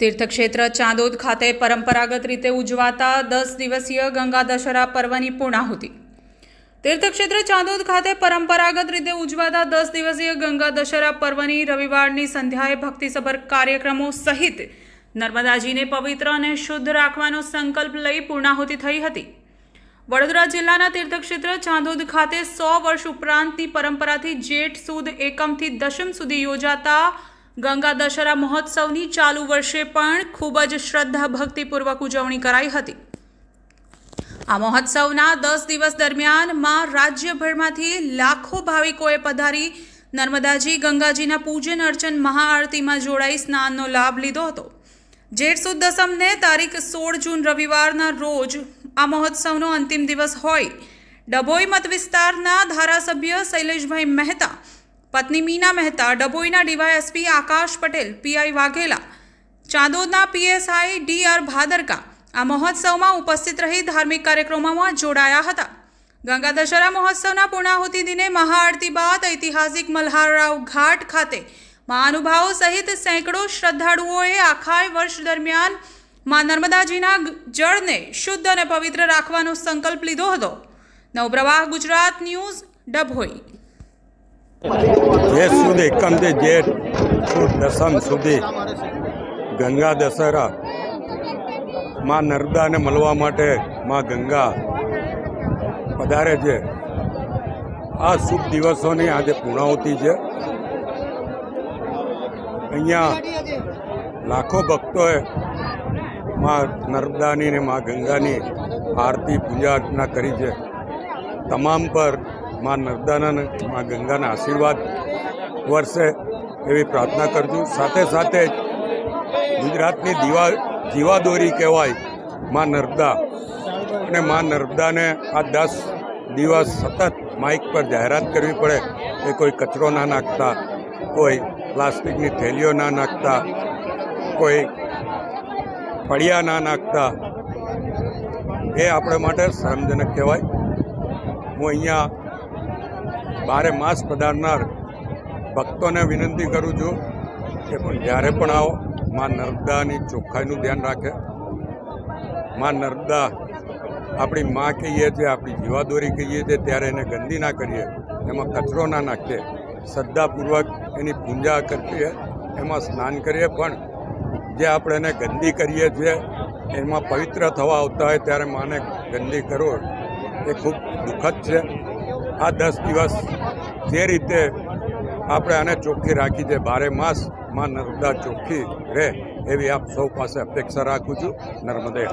તીર્થક્ષેત્ર ચાંદોદ ખાતે પરંપરાગત રીતે ઉજવાતા દસ દિવસીય ગંગા દશહરા પર્વની પૂર્ણાહુતિ. તીર્થક્ષેત્ર ચાંદોદ ખાતે પરંપરાગત રીતે ઉજવાતા દસ દિવસીય ગંગા દશહરા પર્વની રવિવારની સંધ્યાએ ભક્તિસભર કાર્યક્રમો સહિત નર્મદાજીને પવિત્ર અને શુદ્ધ રાખવાનો સંકલ્પ લઈ પૂર્ણાહુતિ થઈ હતી. વડોદરા જિલ્લાના તીર્થક્ષેત્ર ચાંદોદ ખાતે સો વર્ષ ઉપરાંતની પરંપરાથી જેઠ સુદ એકમથી દશમ સુધી યોજાતા ગંગા દશરા મહોત્સવની ચાલુ વર્ષે પણ ખૂબ જ શ્રદ્ધા ભક્તિપૂર્વક ઉજવણી કરાઈ હતી. આ મહોત્સવના દસ દિવસ દરમિયાનમાં રાજ્યભરમાંથી લાખો ભાવિકોએ પધારી નર્મદાજી ગંગાજીના પૂજન અર્ચન મહાઆરતીમાં જોડાઈ સ્નાનનો લાભ લીધો હતો. જેઠ સુદ દસમને તારીખ સોળ જૂન રવિવારના રોજ આ મહોત્સવનો અંતિમ દિવસ હોય. ડભોઈ મત વિસ્તારના ધારાસભ્ય શૈલેષભાઈ મહેતા પત્ની મીના મહેતા, ડભોઈના ડીવાયએસપી આકાશ પટેલ, પીઆઈ વાઘેલા, ચાંદોદના પીએસઆઈ ડી આર ભાદરકા આ મહોત્સવમાં ઉપસ્થિત રહી ધાર્મિક કાર્યક્રમોમાં જોડાયા હતા. ગંગા દશેરા મહોત્સવના પૂર્ણાહુતિ દિને મહાઆરતી બાદ ઐતિહાસિક મલ્હારરાવ ઘાટ ખાતે મહાનુભાવો સહિત સેંકડો શ્રદ્ધાળુઓએ આખા વર્ષ દરમિયાનમાં નર્મદાજીના જળને શુદ્ધ અને પવિત્ર રાખવાનો સંકલ્પ લીધો હતો. નવપ્રવાહ, ગુજરાત ન્યૂઝ, ડભોઈ. જેઠ સુધી એકમથી જેઠ સુદ દસમ સુધી ગંગા દશહરા માં નર્મદાને મળવા માટે માં ગંગા પધારે છે. આ શુભ દિવસોની આજે પૂર્ણાહુતિ છે. અહીંયા લાખો ભક્તોએ માં નર્મદાની ને માં ગંગાની આરતી પૂજા અર્ચના કરી છે. તમામ પરમાં નર્મદાના માં ગંગાના આશીર્વાદ વર્ષે એવી પ્રાર્થના કરજો. સાથે સાથે ગુજરાતની દીવા જીવાદોરી કહેવાયમાં નર્મદા. અને માં નર્મદાને આ દસ દિવસ સતત માઇક પર જાહેરાત કરવી પડે કે કોઈ કચરો ના નાખતા, કોઈ પ્લાસ્ટિકની થેલીઓ ના નાખતા, કોઈ ફળિયા ના નાખતા. એ આપણે માટે શરમજનક કહેવાય. હું અહીંયા બારે માસ પધારનાર ભક્તોને વિનંતી કરું છું કે પણ જ્યારે પણ આવો, માં નર્મદાની ચોખ્ખાઈનું ધ્યાન રાખે. માં નર્મદા આપણી માં કહીએ છીએ, આપણી જીવાદોરી કહીએ છીએ, ત્યારે એને ગંદી ના કરીએ. એમાં કચરો ના નાખીએ. શ્રદ્ધાપૂર્વક એની પૂજા કરીએ, એમાં સ્નાન કરીએ, પણ જે આપણે એને ગંદી કરીએ છીએ, એમાં પવિત્ર થવા આવતા હોય ત્યારે માને ગંદી કરો. એ ખૂબ દુઃખદ છે. આ દસ દિવસ જે રીતે આપણે આને ચોખ્ખી રાખી દે. બારે માસ, માં નર્મદા ચોખ્ખી રહે એવી આપ સૌ પાસે અપેક્ષા રાખું છું. નર્મદે